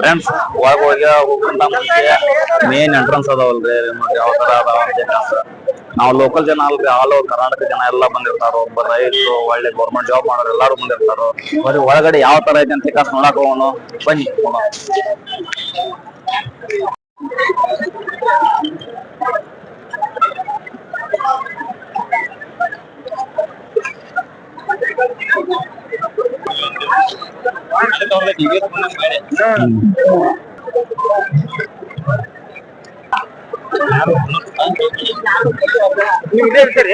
Friends ಒಳಗೆ ಹೋಗಿ ಹೋಗ್ಕೊಂತ ಮುಂಚೆ ಮೇನ್ ಎಂಟ್ರನ್ಸ್ ಅದಾವಲ್ರಿ ಮತ್ತೆ ಯಾವ ತರ ಅದಾವ ಅಂತ ನಾವು ಲೋಕಲ್ ಜನ ಅಲ್ರಿ ಆಲ್ ಓವರ್ ಕರ್ನಾಟಕ ಜನ ಎಲ್ಲ ಬಂದಿರ್ತಾರ. ಒಬ್ಬ ರೈತರು, ಒಳ್ಳೆ ಗೌರ್ಮೆಂಟ್ ಜಾಬ್ ಮಾಡೋರು ಎಲ್ಲಾರು ಬಂದಿರ್ತಾರ. ಬರೀ ಒಳಗಡೆ ಯಾವ ತರ ಐತೆ ಅಂತ ಕಾಸ್ ನೋಡಕ್ ಹೋಗೋನು ಬನ್ನಿ, ಹೋಗೋಣ. ನೀವು ಇಲ್ಲೇ ಇರ್ತೀರಿ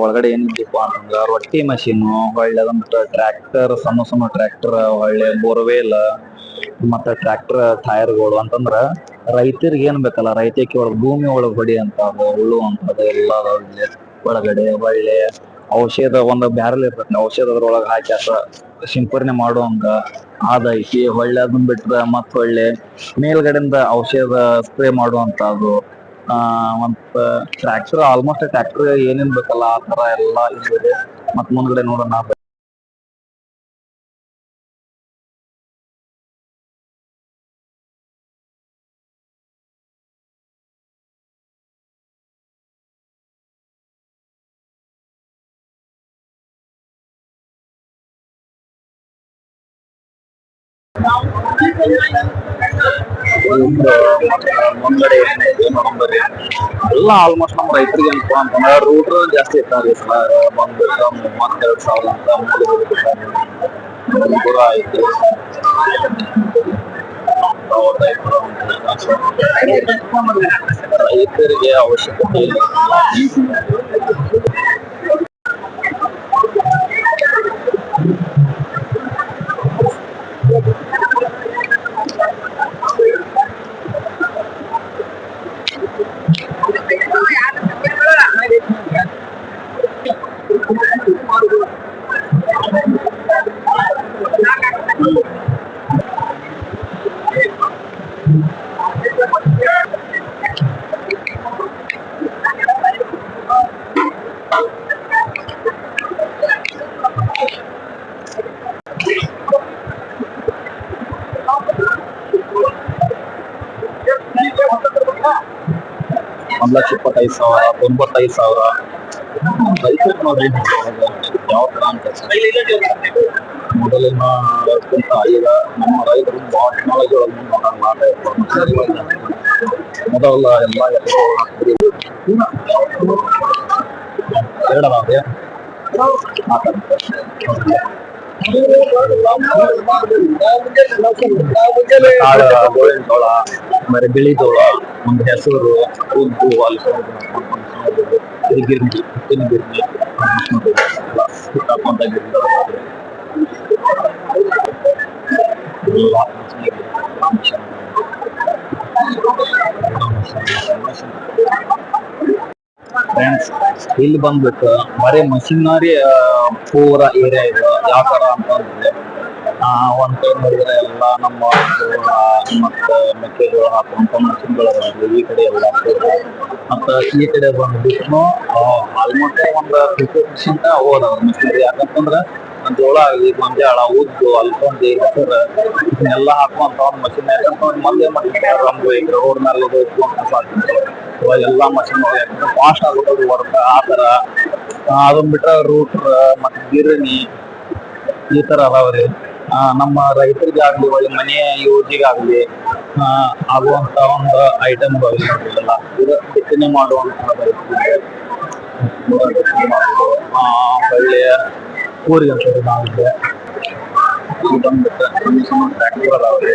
ಒಳಗಡೆ ಏನಿದೆಪ್ಪ ಅಂತಂದ್ರ ರೊಟ್ಟಿ ಮಷೀನು ಹೊಳ್ಳೆ ಅದಂತ ಟ್ರ್ಯಾಕ್ಟರ್ ಸಣ್ಣ ಸಣ್ಣ ಟ್ರ್ಯಾಕ್ಟರ್ ಹೊಳ್ಳೆ ಬೋರ್ವೆಲ್ ಮತ್ತ ಟ್ರ್ಯಾಕ್ಟರ್ ಟೈರ್ಗಳು ಅಂತಂದ್ರ ರೈತರಿಗೆ ಏನ್ ಬೇಕಲ್ಲ ರೈತಕ್ಕೆ ಒಳಗ್ ಭೂಮಿ ಒಳಗ್ ಹೊಡಿ ಅಂತ ಹುಳು ಅಂತದ ಎಲ್ಲ ಒಳಗಡೆ ಹೊಳ್ಳೆ ಔಷಧ ಒಂದು ಬ್ಯಾರಲ್ ಇರ್ತೈತಿ ಔಷಧ ಅದ್ರೊಳಗೆ ಹಾಕಿ ಅಸ ಸಿಂಪರಣೆ ಮಾಡುವಂಗ ಅದೈತಿ ಹೊಳ್ಳೆ ಅದನ್ನ ಬಿಟ್ರ ಮತ್ ಹೊಳ್ಳೆ ಮೇಲ್ಗಡೆಯಿಂದ ಔಷಧ ಸ್ಪ್ರೇ ಮಾಡುವಂತದ್ದು ಮತ್ತ ಟ್ರ್ಯಾಕ್ಟರ್ ಆಲ್ಮೋಸ್ಟ್ ಟ್ರ್ಯಾಕ್ಟರ್ ಏನೇನ್ ಬೇಕಲ್ಲ ಆ ತರ ಎಲ್ಲಾ ಇದೆ ಮತ್ ಮುಂದ್ಗಡೆ ನೋಡೋಣ ಮುಂದ್ಗಡೆ ಏನೈತಿ ನೋಡಂಬರ್ರಿ ಎಲ್ಲ ಆಲ್ಮೋಸ್ಟ್ ನಮ್ಮ ರೈತರಿಗೆ ಅನ್ಕೋ ಅಂತಂದ್ರ ರೂಟ್ ಜಾಸ್ತಿ ಇರ್ತಾವ್ರಿ ಸರ್ ಬಂದ್ಬಿಟ್ಟು ಮೂವತ್ತೆರಡು ಸಾವಿರ ಅಂತ ಮೂರು ದೂರ ಐತಿ ರೈತರಿಗೆ ಅವಶ್ಯಕತೆ ಇಲ್ಲ ಒಂದ್ ಲಕ್ಷ ಇಪ್ಪತ್ತೈದು ಸಾವಿರ ತೊಂಬತ್ತೈದು ಸಾವಿರ ರೈತರು ನೋಡ್ರಿ ಯಾವ ತರ ಅಂತ ಮೊದಲಿನ ಕ್ಕಿಂತ ಈಗ ನಮ್ಮ ರೈತರು ಭಾಳ ಟೆಕ್ನಾಲಜಿ ಒಳಗೆ ಮೊದಲ ಎಲ್ಲ ಎರಡದಾವೆ ಕಾಳ ಗೋಳಿನ ಜೋಳ ಆಮೇಲೆ ಬಿಳಿ ಜೋಳ ಒಂದು ಹೆಸರು ಉದ್ದು ಅಲ್ಸಂದೆ ಇದು ಗಿರ್ನಿ ಇದು ಗಿರ್ನಿ ಎಲ್ಲ ಸುತ್ತಕೊಂಡ ಗಿರ್ನಿ ಇಲ್ಲಿ ಬಂದ್ಬಿಟ್ಟು ಬರೀ ಮಷಿನರಿ ಪೂರ ಏರಿಯಾ ಇದೆ. ಯಾವ ತರ ಅಂತಂದ್ರೆ ಆ, ಒಂದ್ ಕೈ ನೋಡಿದ್ರೆ ಎಲ್ಲ ನಮ್ಮ ಮತ್ತೆ ಮೆಕ್ಕೆಜೋಳ ಹಾಕುವಂತ ಮಷಿನ್ಗಳು ಈ ಕಡೆ ಎಲ್ಲ ಮತ್ತ ಈ ಕಡೆ ಬಂದ್ಬಿಟ್ಟು ಆಲ್ಮೋಸ್ಟ್ ಒಂದ್ ಫಿಫ್ಟಿ ಪರ್ಸೆಂಟ್ ಹೋದ ಮಷಿನರಿ. ಯಾಕಂತಂದ್ರ ಜೋಳ ಆಗಲಿ ಗೊಂಜಾಳ, ಉದ್ದು ಅಲ್ಪಂದಿ ಹೆಸರು ಇದನ್ನೆಲ್ಲ ಹಾಕುವಂತ ಒಂದು ಮಷಿನ್. ಯಾಕಂತಂದ್ರೆ, ಮೊದಲೇ ಮಾಡ್ತಾರೆ ರಂಗು ಈಗ ರೋಡ್ ಮೇಲೆ ಇದು ಇಟ್ಕೊಂತ ಇವಾಗ ಎಲ್ಲಾ ಮಷಿನ್ ಫಾಸ್ಟ್ ಆಗ್ಬಿಟ್ಟದು ವರ್ಕ್ ಆ ತರ ಅದನ್ ಬಿಟ್ರೆ ರೂಟ್ರ್ ಮತ್ತೆ ಗಿರಣಿ ಈ ತರ ಅದಾವ್ರಿ. ನಮ್ಮ ರೈತರಿಗೆ ಆಗ್ಲಿ, ಒಳ್ಳೆ ಮನೆ ಯೂಸಿಗಾಗ್ಲಿ ಆಗುವಂತ ಒಂದು ಐಟಮ್ ಇವೆಲ್ಲ ಇದು ಬಿತ್ತನೆ ಮಾಡುವಂತ ಒಳ್ಳೆಯ ಊರಿಗೆ ಬಂದ್ಬಿಟ್ಟು ಟ್ರ್ಯಾಕ್ಟರ್ ಅದಾವ್ರಿ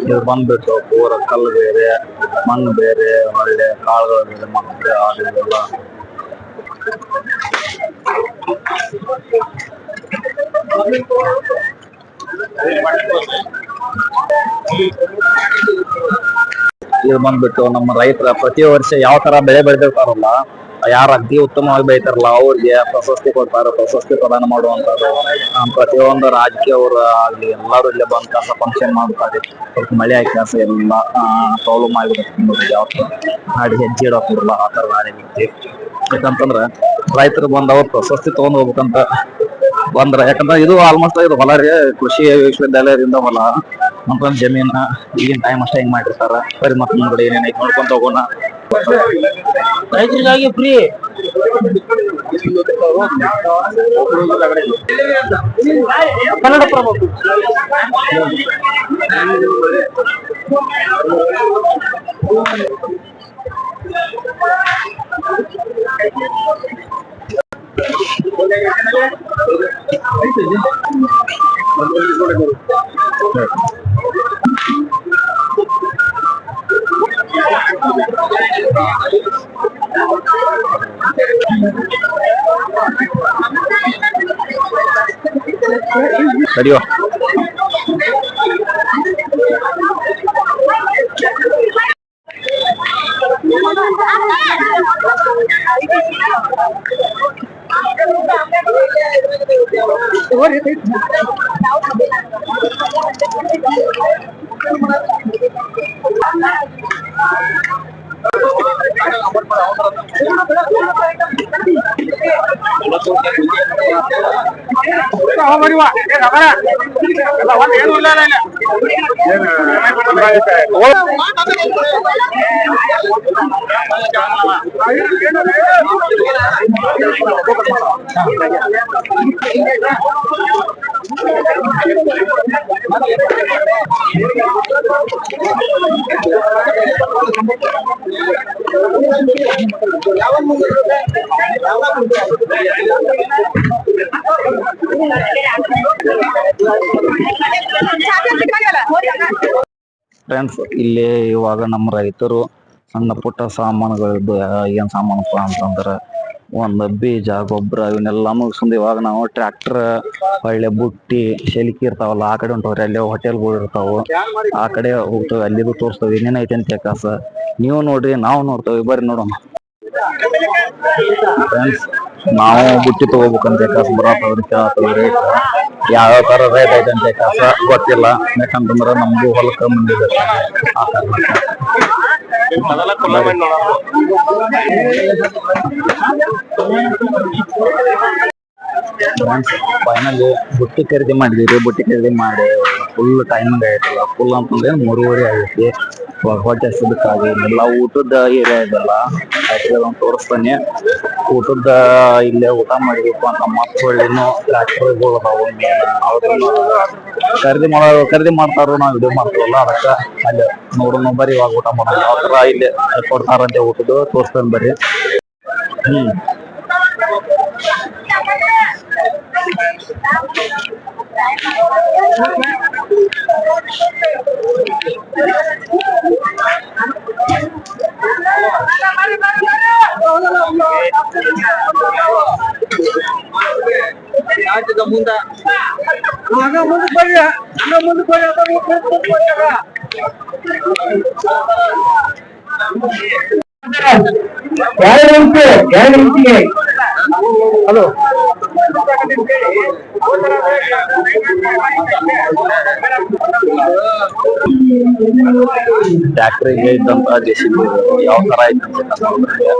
ಇದು ಬಂದ್ಬಿಟ್ಟು ಪೂರ ಕಲ್ಲು ಬೇರೆ, ಮಣ್ಣು ಬೇರೆ, ಒಳ್ಳೆ ಕಾಳುಗಳ ಮೇಲೆ ಮತ್ತೆ ಅದೆಲ್ಲ ಇದು ಬಂದ್ಬಿಟ್ಟು ನಮ್ಮ ರೈತರ ಪ್ರತಿ ವರ್ಷ ಯಾವ ತರ ಬೆಳೆ ಬೆಳೆದಿರ್ತಾರಲ್ಲ ಯಾರು ಅತಿ ಉತ್ತಮವಾಗಿ ಬೆಳಿತಾರಲ್ಲ ಅವ್ರಿಗೆ ಪ್ರಶಸ್ತಿ ಕೊಡ್ತಾರೆ, ಪ್ರಶಸ್ತಿ ಪ್ರದಾನ ಮಾಡುವಂತದ್ದು ಪ್ರತಿಯೊಂದು ರಾಜಕೀಯವರು ಆಗ್ಲಿ, ಎಲ್ಲರೂ ಇಲ್ಲೇ ಬಂದ್ ಕಸ ಫಂಕ್ಷನ್ ಮಾಡ್ತಾರೆ. ಸ್ವಲ್ಪ ಮಳೆ ಆಗಿ ಎಲ್ಲ ಪ್ರಾಬ್ಲಮ್ ಆಗಿರುತ್ತೆ ಯಾವತ್ತು. ಮಾಡಿ ಹೆಜ್ಜೆ ಇಡೋಕಿರಲ್ಲ ಆ ತರ ಗಾಡಿ ಬಿಟ್ಟು ಯಾಕಂತಂದ್ರ ರೈತರು ಬಂದವ್ರು ಅವ್ರು ಪ್ರಶಸ್ತಿ ತಗೊಂಡ್ ಹೋಗ್ಬೇಕಂತ ಬಂದ್ರ, ಯಾಕಂದ್ರೆ ಇದು ಆಲ್ಮೋಸ್ಟ್ ಇದು ಹೊಲ ರೀ ಕೃಷಿ ವಿಶ್ವವಿದ್ಯಾಲಯದಿಂದ ಹೊಲ. ನಮ್ಗೊಂದ್ ಜಮೀನ, ಈಗಿನ ಟೈಮ್ ಅಷ್ಟೇ ಹಿಂಗ್ ಮಾಡಿರ್ತಾರ. ಸರಿ ಮತ್ತೆ ಮುಂದ್ಗಡೆ ಏನೇನೈತಿ ನೋಡ್ಕೊಂತ ಹೋಗೋಣ ರೈತರಿಗಾಗಿ ಫ್ರೀ ಕನ್ನಡ ಪ್ರಭು Salió. ತಡಿಯೋ ಫ್ರೆಂಡ್ಸ್ ಇಲ್ಲಿ ಇವಾಗ ನಮ್ಮ ರೈತರು ಸಣ್ಣ ಪುಟ್ಟ ಸಾಮಾನುಗಳದ್ದು ಏನ್ ಸಾಮಾನಪ್ಪ ಅಂತಂದ್ರೆ ಒಂದು ಬೀಜ, ಗೊಬ್ಬರ, ಇವನ್ನೆಲ್ಲ ಮುಗಿಸ್ಕೊಂಡು ಇವಾಗ ನಾವು ಟ್ರ್ಯಾಕ್ಟರ್ ಒಳ್ಳೆ ಬುಟ್ಟಿ, ಶೆಲಿಕಿ ಇರ್ತಾವಲ್ಲ, ಆ ಕಡೆ ಹೊಂಟವ್ರಿ ಅಲ್ಲಿ ಹೋಟೆಲ್ಗಳು ಇರ್ತಾವ. ಆ ಕಡೆ ಹೋಗ್ತೇವೆ, ಅಲ್ಲಿಗೂ ತೋರಿಸ್ತೇವೆ ಏನೇನ್ ಐತೆ ಅಂತ ಕಾಸ ನೀವು ನೋಡ್ರಿ, ನಾವು ನೋಡ್ತೇವೆ, ಬರ್ರಿ ನೋಡೋಣ. ಫ್ರೆಂಡ್ಸ್ ನಾವು ಬುಟ್ಟಿ ತಗೋಬೇಕಂತ ಕಾಸು ಬರತ್ತವ್ರಿ ಕೇಳತ್ತವ್ರಿ ಯಾವ್ಯಾವ ತರ ರೇಟ್ ಐತೆ ಅಂತ ಕಾಸ ಗೊತ್ತಿಲ್ಲ. ಯಾಕಂತಂದ್ರೆ ನಮಗೂ ಹೊಲಕ್ಕೆ ಬಂದಿದೆ ಆ ಕಾರಣಕ್ಕೆ. ಫೈನಲಿ ಬುಟ್ಟಿ ಖರೀದಿ ಮಾಡಿದೀವಿ ಬುಟ್ಟಿ ಖರೀದಿ ಮಾಡಿ ಫುಲ್ ಟೈಮಿಂಗ್ ಆಗೈತಲ್ಲ ಫುಲ್ ಅಂತಂದ್ರೆ ಮೂರುವರೆ ಆಗೈತಿ ಇವಾಗ ಹೊಟ್ಟೆ ಹಸಿದಕ್ಕಾಗಿ ಎಲ್ಲ ಊಟದ ಏರಿಯಾ ಇದೆಲ್ಲ ಯಾಕಂದ್ರೆ ಒಂದು ತೋರಿಸ್ತಾನೆ ಊಟದ ಇಲ್ಲೇ ಊಟ ಮಾಡಬೇಕು ಅಂತ ಮತ್ತೆ ಒಳ್ಳೆನು ಟ್ರ್ಯಾಕ್ಟರ್ಗಳು ಅದಾವು ಅವ್ರನ್ನ ಖರೀದಿ ಮಾಡೋ ಖರೀದಿ ಮಾಡ್ತಾರೋ ನಾವು ವಿಡಿಯೋ ಮಾಡ್ತೀವಲ್ಲ ಅದಕ್ಕೆ ಅಲ್ಲಿ ನೋಡೋಣ ಬರ್ರಿ ಇವಾಗ ಊಟ ಮಾಡೋಣ ಯಾವ ಥರ ಇಲ್ಲಿ ಕೊಡ್ತಾರಂತೆ ಊಟದ್ದು ತೋರಿಸ್ತಾನೆ ಬರ್ರಿ ಹ್ಮ್ ಮುಂದ. ಆಗ ಮುಂದೆ ಬರ್ರಿ ಆಗ ಮುಂದೆ ಬರ್ರಿ. ಎರಡು ನಿಮಿಷ ಎರಡು ನಿಮಿಷಕ್ಕೆ ಹಲೋ. ಟ್ರ್ಯಾಕ್ಟರ್ಗೆ ಇದ್ದಂತ ಜೆ ಸಿ ಬಿ ಯಾವ ತರ ಐತೆ ಅಂತ ನೋಡಿದ್ರೆ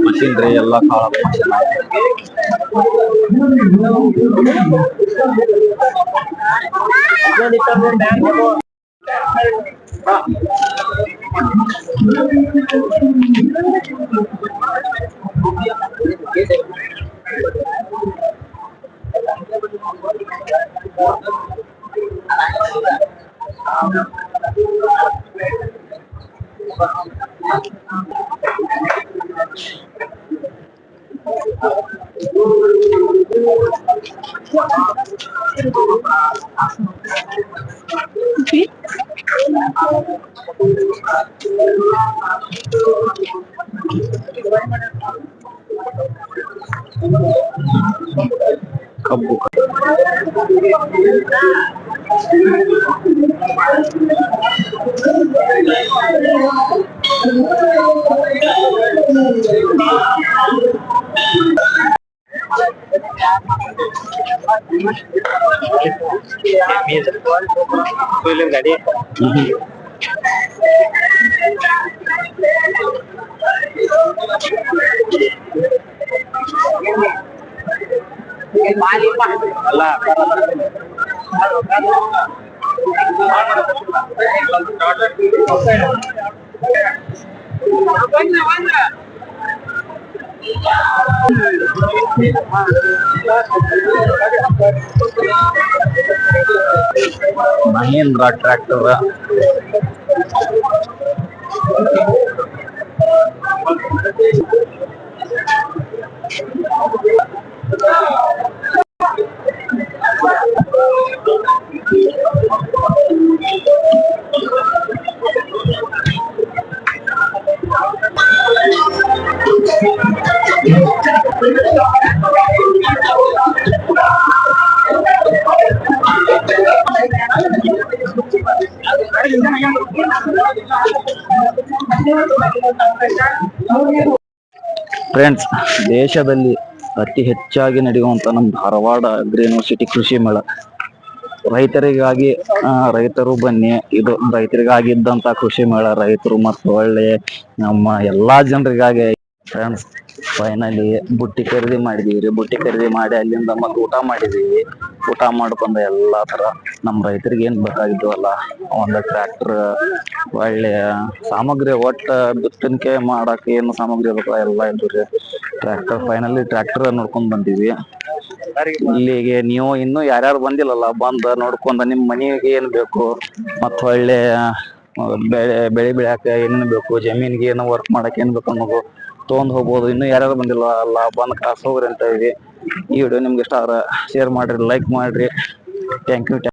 ಮಷಿನ್ರಿ ಎಲ್ಲ ಕಾಳ ಮಷಿನ್ কাব্য गाड़ी நல்லா மகேந்திரா டிராக்டர் ಫ್ರೆಂಡ್ಸ್ ದೇಶದಲ್ಲಿ ಅತಿ ಹೆಚ್ಚಾಗಿ ನಡೆಯುವಂತ ನಮ್ಮ ಧಾರವಾಡ ಅಗ್ರಿ ಯೂನಿವರ್ಸಿಟಿ ಕೃಷಿ ಮೇಳ. ರೈತರಿಗಾಗಿ ರೈತರು ಬನ್ನಿ. ಇದು ರೈತರಿಗಾಗಿ ಇದ್ದಂತ ಕೃಷಿ ಮೇಳ. ರೈತರು ಮತ್ತು ಒಳ್ಳೆ ನಮ್ಮ ಎಲ್ಲಾ ಜನರಿಗಾಗಿ ಫ್ರೆಂಡ್ಸ್ ಫೈನಲಿ ಬುಟ್ಟಿ ಖರೀದಿ ಮಾಡಿದೀವಿ ಬುಟ್ಟಿ ಖರೀದಿ ಮಾಡಿ ಅಲ್ಲಿಂದ ಮತ್ತೆ ಊಟ ಮಾಡಿದೀವಿ. ಊಟ ಮಾಡ್ಕೊಂಡು ಎಲ್ಲಾ ತರ ನಮ್ಮ ರೈತರಿಗೆ ಏನ್ ಬೇಕಾಗಿದ್ವಲ್ಲ ಒಂದು ಟ್ರ್ಯಾಕ್ಟರ್ ಒಳ್ಳೆ ಸಾಮಗ್ರಿ ಒಟ್ಟು ಬಿತ್ತನಿಕೆ ಮಾಡಕ್ ಏನು ಸಾಮಗ್ರಿ ಬೇಕು ಎಲ್ಲ ಇದ್ರಿ ಟ್ರ್ಯಾಕ್ಟರ್ ಫೈನಲಿ ಟ್ರ್ಯಾಕ್ಟರ್ ನೋಡ್ಕೊಂಡ್ ಬಂದೀವಿ. ಇಲ್ಲಿಗೆ ನೀವು ಇನ್ನೂ ಯಾರ್ಯಾರು ಬಂದಿಲ್ಲಲ್ಲ, ಬಂದ ನೋಡ್ಕೊಂಡು ನಿಮ್ಮ ಮನೆಗೆ ಏನು ಬೇಕು, ಮತ್ತ ಒಳ್ಳೆ ಬೆಳೆ ಬೆಳೆ ಬೆಳ್ಯಾಕ ಏನೇನು ಬೇಕು, ಜಮೀನಿಗೆ ಏನು ವರ್ಕ್ ಮಾಡಕ್ಕೆ ಏನ್ ಬೇಕು ಅನ್ನೋದು ತೊಗೊಂಡ್ ಹೋಗ್ಬೋದು. ಇನ್ನು ಯಾರ್ಯಾರು ಬಂದಿಲ್ಲ, ಅಲ್ಲ, ಬಂದ್ ಕಾಸು ಹೋಗ್ರಿ ಅಂತ ಹೇಳಿ ಈ ವಿಡಿಯೋ ನಿಮ್ಗೆ ಇಷ್ಟ ಆದ್ರೆ ಶೇರ್ ಮಾಡ್ರಿ ಲೈಕ್ ಮಾಡ್ರಿ. Thank you